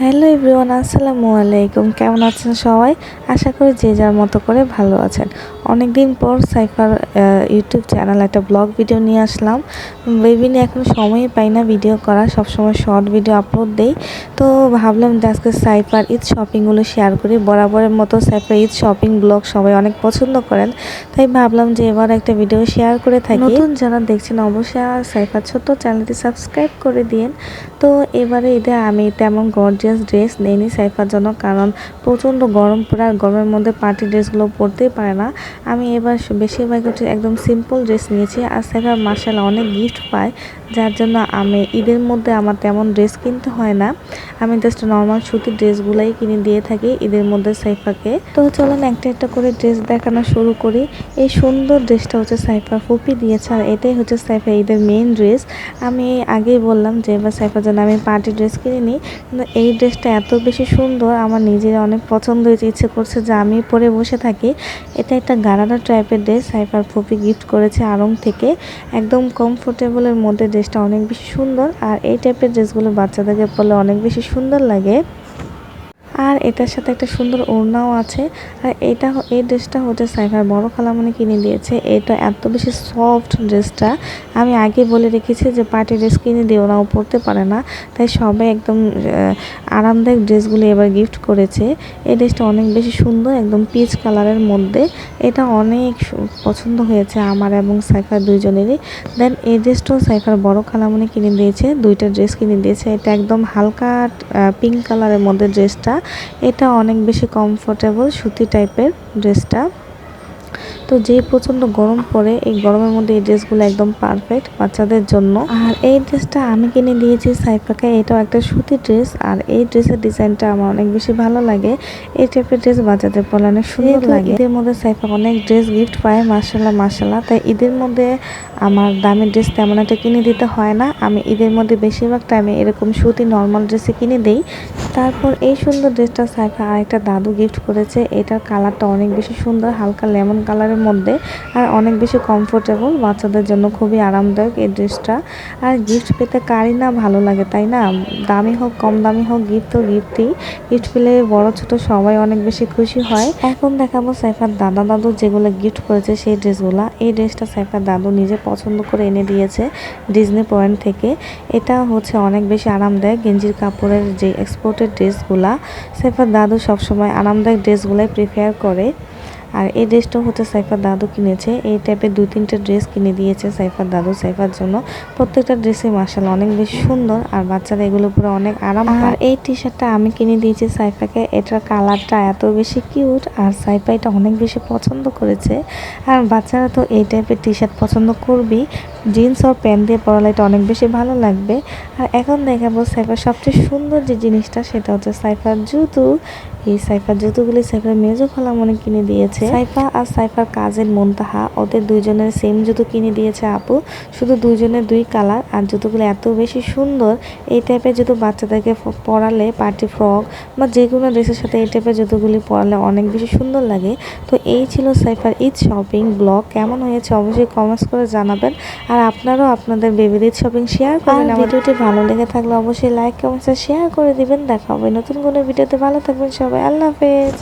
Hello everyone, আসসালামু আলাইকুম। কেমন আছেন সবাই? আশা করি যে যার মতো করে ভালো আছেন। অনেক দিন পর সাইফার ইউটিউব চ্যানেল একটা ব্লগ ভিডিও নিয়ে আসলাম। বেবি নিয়ে এখন সময়ই পাই না ভিডিও করা সবসময় শর্ট ভিডিও আপলোড দেই। তো ভাবলাম যে আজকে সাইফার ঈদ শপিংগুলো শেয়ার করি। বরাবরের মতো সাইফার ঈদ শপিং ব্লগ সবাই অনেক পছন্দ করেন। তাই ভাবলাম যে এবার একটা ভিডিও শেয়ার করে থাকি। নতুন যারা দেখছেন অবশ্যই সাইফার ছোট্ট চ্যানেলটি সাবস্ক্রাইব করে দিন তো এবারে ঈদে আমি তেমন গর্জিয়াস ড্রেস নেইনি সাইফার জন্য কারণ প্রচণ্ড গরম পড়ে আর গরমের মধ্যে পার্টি ড্রেসগুলো পরতেই পারে না। আমি এবার বেশিরভাগ হচ্ছে একদম সিম্পল ড্রেস নিয়েছি। আর সাইফার মার্শাল অনেক গিফট পায়, যার জন্য আমি ঈদের মধ্যে আমার তেমন ড্রেস কিনতে হয় না। আমি জাস্ট নর্মাল সুতির ড্রেসগুলাই কিনে দিয়ে থাকি ঈদের মধ্যে সাইফাকে তো চলেন একটা একটা করে ড্রেস দেখানো শুরু করি। এই সুন্দর ড্রেসটা হচ্ছে সাইফার ফুপি দিয়েছে, আর এটাই হচ্ছে সাইফা ঈদের মেইন ড্রেস আমি আগেই বললাম যে এবার সাইফার জন্য আমি পার্টি ড্রেস কিনে নিই, কিন্তু এই ড্রেসটা এত বেশি সুন্দর, আমার নিজের অনেক পছন্দ হয়েছে। ইচ্ছে করছে যে আমি পরে বসে থাকি। এটা একটা গারাডা টাইপের ড্রেস, সাইফার ফুপি গিফট করেছে আরং থেকে। একদম কমফোর্টেবলের মধ্যে ড্রেসটা অনেক বেশি সুন্দর। আর এই টাইপের ড্রেসগুলো বাচ্চাদেরকে পরলে অনেক বেশি সুন্দর লাগে। আর এটার সাথে একটা সুন্দর ওড়নাও আছে। আর এটা এই ড্রেসটা হচ্ছে সাইফার। বড় খালামনি কিনে দিয়েছে। এটা এত বেশি সফট ড্রেসটা। আমি আগে বলে রেখেছি যে পার্টি ড্রেস কিনে দিও না ও পরতে পারে না। তাই সবাই একদম আরামদায়ক ড্রেসগুলো এবার গিফট করেছে। এই ড্রেসটা অনেক বেশি সুন্দর, একদম পিচ কালারের মধ্যে। এটা অনেক পছন্দ হয়েছে আমার এবং সাইফার দুইজনেরই। দেন এই ড্রেসটাও সাইফার বড় খালামনি কিনে দিয়েছে। দুইটা ড্রেস কিনে দিয়েছে। এটা একদম হালকা পিঙ্ক কালারের মধ্যে ড্রেসটা এটা অনেক বেশি কমফোর্টেবল সুতি টাইপের ড্রেসটা তো যে প্রচণ্ড গরম পড়ে এই গরমের মধ্যে এই ড্রেসগুলো একদম পারফেক্ট বাচ্চাদের জন্য। আর এই ড্রেসটা আমি কিনে দিয়েছি সাইফাকে এটাও একটা সুতি ড্রেস আর এই ড্রেসের ডিজাইনটা আমার অনেক বেশি ভালো লাগে। এই টাইপের ড্রেস বাচ্চাদের পরে অনেক সুন্দর লাগে। ঈদের মধ্যে সাইফা অনেক ড্রেস গিফট পায় মার্শাল্লাহ মার্শাল্লাহ তাই ঈদের মধ্যে আমার দামি ড্রেস তেমন একটা কিনে দিতে হয় না। আমি ঈদের মধ্যে বেশিরভাগ টাইমে এরকম সুতি নর্মাল ড্রেসে কিনে দিই। তারপর এই সুন্দর ড্রেসটা সাইফা আরেকটা দাদু গিফট করেছে। এটার কালারটা অনেক বেশি সুন্দর, হালকা লেমন কালারের মধ্যে আর অনেক বেশি কমফোর্টেবল বাচ্চাদের জন্য খুবই আরামদায়ক এই ড্রেসটা। আর গিফট পেতে কারই না ভালো লাগে, তাই না? দামি হোক, কম দামি হোক গিফট তো গিফটই গিফট পেলে বড়, ছোট সবাই অনেক বেশি খুশি হয়। এখন দেখাবো সাইফার দাদা দাদু যেগুলো গিফট করেছে সেই ড্রেসগুলো। এই ড্রেসটা সাইফার দাদু নিজে পছন্দ করে এনে দিয়েছে ডিজনি পয়েন্ট থেকে। এটা হচ্ছে অনেক বেশি আরামদায়ক, গেঞ্জির কাপড়ের যে এক্সপোর্টের ড্রেসগুলা। সাইফার দাদু সবসময় আরামদায়ক ড্রেসগুলাই প্রিফেয়ার করে। আর এই ড্রেসটা হচ্ছে সাইফার দাদু কিনেছে। এই টাইপের দু তিনটা ড্রেস কিনে দিয়েছে সাইফার দাদু। সাইফার জন্য প্রত্যেকটা ড্রেসে মার্শাল অনেক বেশি সুন্দর। আর বাচ্চারা এগুলো পুরো অনেক আরাম আর এই টি শার্টটা আমি কিনে দিয়েছি সাইফাকে। এটার কালারটা এত বেশি কিউট আর সাইফা এটা অনেক বেশি পছন্দ করেছে। আর বাচ্চারা তো এই টাইপের টি শার্ট পছন্দ করবি জিন্স আর প্যান্ট দিয়ে পরালে এটা অনেক বেশি ভালো লাগবে। আর এখন দেখাবো সাইফার সবচেয়ে সুন্দর যে জিনিসটা, সেটা হচ্ছে সাইফার জুতো। এই সাইফার জুতোগুলি সাইফার মেজো মনে কিনে দিয়েছে। সাইফা আর সাইফার কাজের মন্তাহা, ওদের দুইজনের সেম জুতো কিনে দিয়েছে আপু। শুধু দুইজনের দুই কালার আর জুতোগুলো এত বেশি সুন্দর। এই টাইপের জুতো বাচ্চাদেরকে পরালে পার্টি ফ্রক বা যে কোনো ড্রেসের সাথে এই টাইপের জুতোগুলি পরালে অনেক বেশি সুন্দর লাগে। তো এই ছিল সাইফার ঈদ শপিং ব্লগ কেমন হয়েছে অবশ্যই কমেন্টস করে জানাবেন। আর আপনারাও আপনাদের বেবিদের শপিং শেয়ার করেন। ভিডিওটি ভালো লেগে থাকলে অবশ্যই লাইক কমেন্টস শেয়ার করে দিবেন। দেখা হবে নতুন কোনো ভিডিওতে। ভালো থাকবেন সবাই। আল্লাহ হাফেজ।